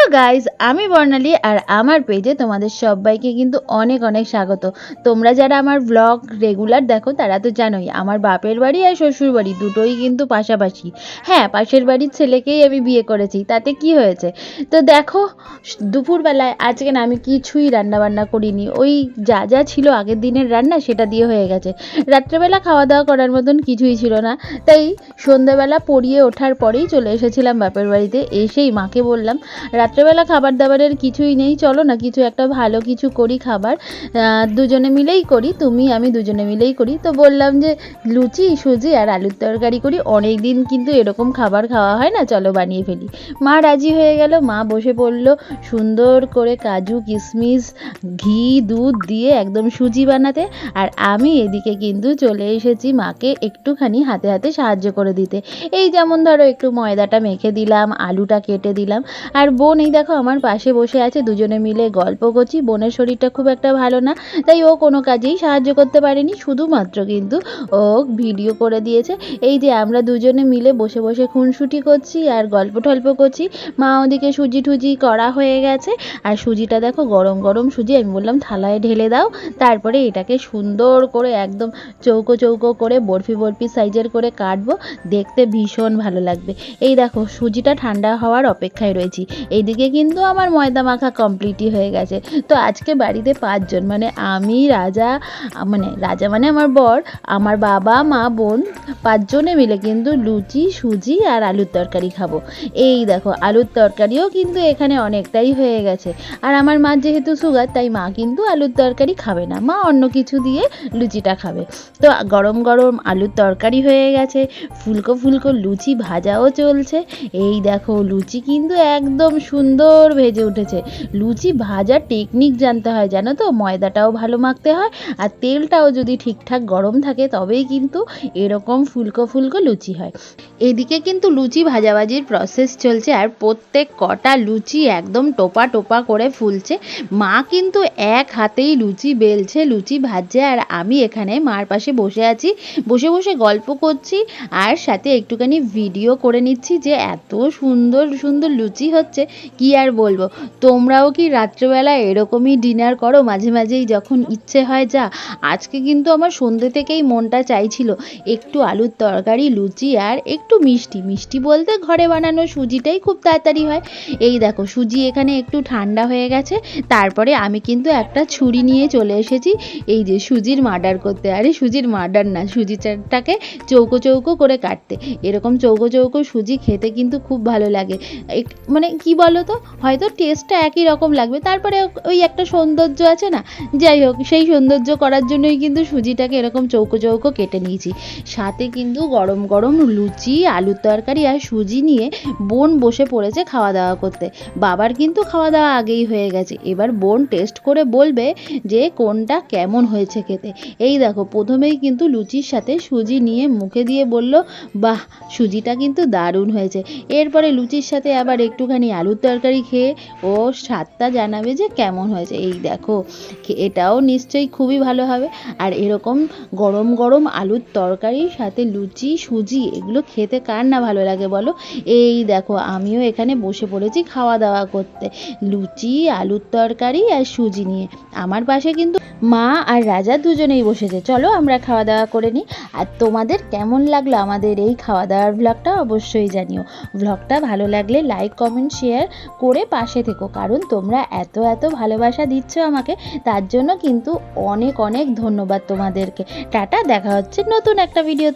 Hello guys আমি বর্ণালী আর আমার পেজে তোমাদের সবাইকে কিন্তু অনেক অনেক স্বাগত। তোমরা যারা আমার ব্লগ রেগুলার দেখো, তারা তো জানোই, আমার বাপের বাড়ি আর শ্বশুর বাড়ি দুটোই কিন্তু পাশাপাশি। হ্যাঁ পাশের বাড়ির ছেলেকেই আমি বিয়ে করেছি, তাতে কি হয়েছে? তো দেখো, দুপুরবেলায় আজকে না আমি কিছুই রান্না বান্না করিনি, ওই যা যা ছিল আগের দিনের রান্না সেটা দিয়ে হয়ে গেছে। রাত্রেবেলা খাওয়া দাওয়া করার মতন কিছুই ছিল না, তাই সন্ধ্যাবেলা পড়িয়ে ওঠার পরেই চলে এসেছিলাম বাপের বাড়িতে, এসেই মাকে বললাম রাত্রেবেলা খাবার দাবারের কিছুই নেই, চলো না, কিছু একটা ভালো কিছু করি খাবার। দুজনে মিলেই করি, তুমি, আমি দুজনে মিলেই করি। তো বললাম যে লুচি, সুজি আর আলুর তরকারি করি। অনেক দিন কিন্তু এরকম খাবার খাওয়া হয় না, চলো বানিয়ে ফেলি। মা রাজি হয়ে গেল, মা বসে পড়ল, সুন্দর করে কাজু কিশমিশ ঘি, দুধ দিয়ে একদম সুজি বানাতে। আর আমি এদিকে কিন্তু চলে এসেছি মাকে একটুখানি হাতে হাতে সাহায্য করে দিতে। এই যেমন ধরো একটু ময়দাটা মেখে দিলাম, আলুটা কেটে দিলাম। আর বোন এই দেখো আমার পাশে বসে আছে দুজনে মিলে গল্প করছি, বোনের শরীরটা খুব একটা ভালো না, তাই ও কোনো কাজেই সাহায্য করতে পারেনি, শুধুমাত্র কিন্তু ও ভিডিও করে দিয়েছে। এই যে আমরা দুজনে মিলে বসে বসে খুনসুটি করছি আর গল্প টল্প করছি, মা ওদিকে সুজি টুজি করা হয়ে গেছে, আর সুজিটা দেখো গরম গরম সুজি, আমি বললাম থালায় ঢেলে দাও, তারপরে এটাকে সুন্দর করে একদম চৌকো চৌকো করে বরফি বরফি সাইজের করে কাটবো, দেখতে ভীষণ ভালো লাগবে। এই দেখো সুজিটা ঠান্ডা হওয়ার অপেক্ষায় রয়েছি এইদিকে কিন্তু আমার ময়দা মাখা কমপ্লিটই হয়ে গেছে। তো আজকে বাড়িতে পাঁচজন মানে আমি, রাজা মানে রাজা মানে আমার বর, আমার বাবা, মা, বোন, পাঁচজনে মিলে কিন্তু লুচি, সুজি আর আলুর তরকারি খাব। এই দেখো, আলুর তরকারিও কিন্তু এখানে অনেকটাই হয়ে গেছে। আর আমার মা যেহেতু সুগার, তাই মা কিন্তু আলুর তরকারি খাবে না। মা অন্য কিছু দিয়ে লুচিটা খাবে। তো গরম গরম আলুর তরকারি হয়ে গেছে, ফুলকো ফুলকো লুচি ভাজাও চলছে। এই দেখো, লুচি কিন্তু একদম সুন্দর ভেজে উঠেছে। লুচি ভাজার টেকনিক জানতে হয়, জানো তো? ময়দাটাও ভালো মাখতে হয় আর তেলটাও যদি ঠিকঠাক গরম থাকে তবেই কিন্তু এরকম ফুলকো ফুলকো লুচি হয়। এদিকে কিন্তু লুচি ভাজাভাজির প্রসেস চলছে আর প্রত্যেক কটা লুচি একদম টোপা টোপা করে ফুলছে। মা কিন্তু এক হাতেই লুচি বেলছে, লুচি ভাজছে আর আমি এখানে মার পাশে বসে আছি, বসে বসে গল্প করছি আর সাথে একটুখানি ভিডিও করে নিচ্ছি যে এত সুন্দর সুন্দর লুচি হচ্ছে। কি আর বলব? তোমরাও কি রাত্রেবেলা এরকমই ডিনার করো? মাঝে মাঝেই যখন ইচ্ছে হয় যা। আজকে কিন্তু আমার সন্ধ্যে থেকেই মনটা চাইছিল একটু আলুর তরকারি, লুচি আর একটু মিষ্টি। মিষ্টি বলতে ঘরে বানানো সুজিটাই খুব তাড়াতাড়ি হয়। এই দেখো, সুজি এখানে একটু ঠান্ডা হয়ে গেছে। তারপরে আমি কিন্তু একটা ছুরি নিয়ে চলে এসেছি। এই যে সুজির মার্ডার করতে। আরে সুজির মার্ডার না, সুজিটাকে চৌকো চৌকো করে কাটতে। এরকম চৌকো চৌকো সুজি খেতে কিন্তু খুব ভালো লাগে। মানে কি বলো তো হয়তো টেস্টটা একই রকম লাগবে। তারপরে ওই একটা সৌন্দর্য আছে না? যাই হোক, সেই সৌন্দর্য করার জন্যই কিন্তু সুজিটাকে এরকম চৌকো চৌকো কেটে নিয়েছি। সাথে কিন্তু গরম গরম লুচি, আলুর তরকারি আর সুজি নিয়ে বোন বসে পড়েছে খাওয়া দাওয়া করতে। বাবার কিন্তু খাওয়া দাওয়া আগেই হয়ে গেছে। এবার বোন টেস্ট করে বলবে যে কোনটা কেমন হয়েছে খেতে। এই দেখো, প্রথমেই কিন্তু লুচির সাথে সুজি নিয়ে মুখে দিয়ে বলল, বাহ, সুজিটা কিন্তু দারুণ হয়েছে। এরপরে লুচির সাথে আবার একটুখানি আলুর তরকারি খেয়ে ও স্বাদটা জানাবে যে কেমন হয়েছে। এই দেখো এটাও নিশ্চয়ই খুবই ভালো হবে। আর এরকম গরম গরম আলুর তরকারির সাথে লুচি, সুজি, এগুলো খেতে কার না ভালো লাগে বলো? এই দেখো, আমিও এখানে বসে পড়েছি খাওয়া দাওয়া করতে। লুচি, আলুর তরকারি আর সুজি নিয়ে। আমার পাশে কিন্তু মা আর রাজা দুজনেই বসেছে। চলো আমরা খাওয়া দাওয়া করে নিই। আর তোমাদের কেমন লাগল আমাদের এই খাওয়া দাওয়ার ব্লগটা অবশ্যই জানিও। ব্লগটা ভালো লাগলে লাইক কমেন্ট শেয়ার করে পাশে থেকো। কারণ তোমরা এত এত ভালোবাসা দিচ্ছ আমাকে, তার জন্য কিন্তু অনেক অনেক ধন্যবাদ তোমাদেরকে। টাটা, দেখা হচ্ছে নতুন একটা ভিডিও